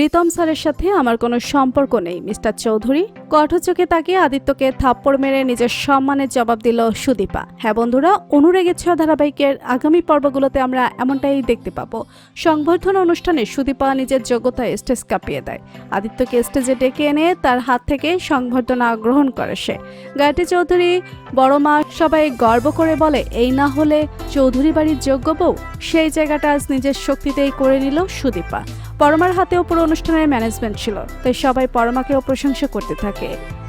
রিতম স্যারের সাথে আমার কোনো সম্পর্ক নেই মিস্টার চৌধুরী। কঠোর চোখে তাকিয়ে আদিত্যকে থাপ্পড় মেরে নিজের সম্মানের জবাব দিল সুদীপা। হ্যাঁ বন্ধুরা অনুরাগের ছ ধারাবাহিকের আগামী পর্বগুলোতে আমরা এমনটাই দেখতে পাবো। সংবর্ধনা অনুষ্ঠানে সুদীপা নিজের যোগ্যতায় স্টেজ কাঁপিয়ে দেয়। আদিত্যকে স্টেজে ডেকে এনে তার হাত থেকে সংবর্ধনা গ্রহণ করে সে। গায়ত্রী চৌধুরী, বড় মা সবাই গর্ব করে বলে, এই না হলে চৌধুরী বাড়ির যোগ্য বউ? সেই জায়গাটা আজ নিজের শক্তিতেই করে নিল সুদীপা। পরমার হাতেও পুরো অনুষ্ঠানের ম্যানেজমেন্ট ছিল, তাই সবাই পরমাকেও প্রশংসা করতে থাকে।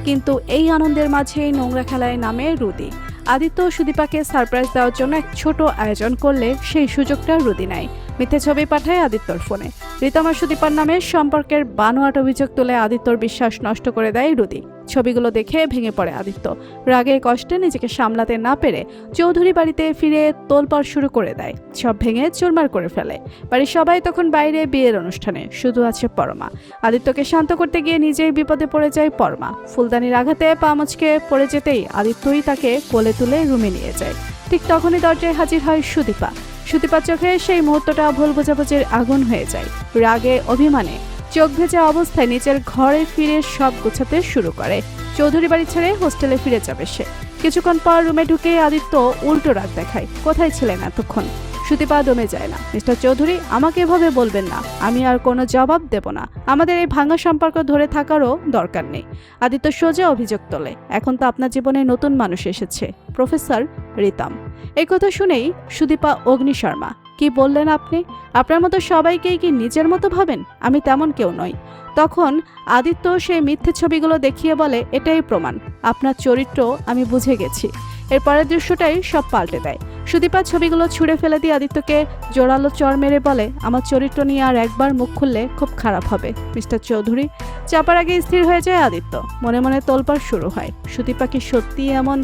কিন্তু এই আনন্দের মাঝেই নোংরা খেলায় নামে রুদি। আদিত্য সুদীপাকে সারপ্রাইজ দেওয়ার জন্য এক ছোট আয়োজন করলে সেই সুযোগটা রুদি নেয়। মিথ্যে ছবি পাঠায় আদিত্যর ফোনে। রীতমা সুদীপার নামে সম্পর্কের বানোয়াট অভিযোগ তুলে আদিত্যর বিশ্বাস নষ্ট করে দেয় রুদি। ছবিগুলো দেখে ভেঙে পড়ে আদিত্য। রাগে কষ্টে নিজেকে সামলাতে না পেরে চৌধুরী বাড়িতে ফিরে তোলপাড় শুরু করে দেয়। সব ভেঙে চুরমার করে ফেলে। বাড়ির সবাই তখন বাইরে বিয়ের অনুষ্ঠানে। শুধু আছে পরমা। আদিত্যকে শান্ত করতে গিয়ে নিজেই বিপদে পড়ে যায় পরমা। ফুলদানির আঘাতে পা মুচকে পড়ে যেতেই আদিত্যই তাকে কোলে তুলে রুমে নিয়ে যায়। ঠিক তখনই দরজায় হাজির হয় সুদীপা। সুদীপার চোখে সেই মুহূর্তটা ভুল বোঝাবুঝির আগুন হয়ে যায়। রাগে, অভিমানে চোখ ভেজা অবস্থায় নিজের ঘরে ফিরে সব গোছাতে শুরু করে। চৌধুরী বাড়ি ছেড়ে হোস্টেলে ফিরে যাবে সে। কিছুক্ষণ পর রুমে ঢুকে আদিত্য উল্টো রাগ দেখায়। কোথায় ছিলেন এতক্ষণ? সুদীপা দমে যায় না। মিস্টার চৌধুরী, আমাকে এভাবে বলবেন না। আমি আর কোনো জবাব দেব না। আমাদের এই ভাঙা সম্পর্ক ধরে থাকারও দরকার নেই। আদিত্য সোজা অভিযোগ তোলে। এখন তো আপনার জীবনে নতুন মানুষ এসেছে, প্রফেসর রিতাম। এই কথা শুনেই সুদীপা অগ্নি শর্মা কি বললেন আপনি? আপনার মতো সবাইকেই কি নিজের মতো ভাবেন? আমি তেমন কেউ নই। তখন আদিত্য সেই মিথ্যে ছবিগুলো দেখিয়ে বলে, এটাই প্রমাণ। আপনার চরিত্র আমি বুঝে গেছি। এর পরের দৃশ্যটাই সব পাল্টে দেয়। সুদীপা ছবিগুলো ছুঁড়ে ফেলে দিয়ে আদিত্যকে জোরালো চর মেরে বলে, আমার চরিত্র নিয়ে আর একবার মুখ খুললে খুব খারাপ হবে, মিস্টার চৌধুরী। চাপার আগে স্থির হয়ে যায় আদিত্য। মনে মনে তোলপাড় শুরু হয়। সুদীপা কি সত্যিই এমন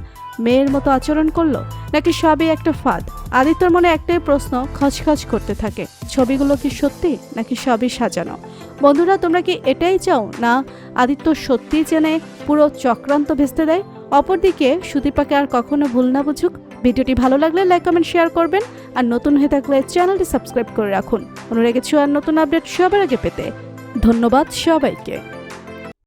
মেয়ের মতো আচরণ করল, নাকি সবই একটা ফাঁদ? আদিত্যর মনে একটাই প্রশ্ন, খচখচ করতে থাকে। ছবিগুলো কি সত্যি, নাকি সবই সাজানো? বন্ধুরা, তোমরা কি এটাই চাও, না আদিত্য সত্যিই জেনে পুরো চক্রান্ত ভেস্তে দেয়? অপরদিকে সুদীপাকে আর কখনো ভুল না বুঝুক। ভিডিওটি ভালো লাগলে লাইক কমেন্ট শেয়ার করবেন। আর নতুন হয়ে থাকলে চ্যানেলটি সাবস্ক্রাইব করে রাখুন। অনুরাগে ছোঁয়ার নতুন আপডেট সবার আগে পেতে ধন্যবাদ সবাইকে।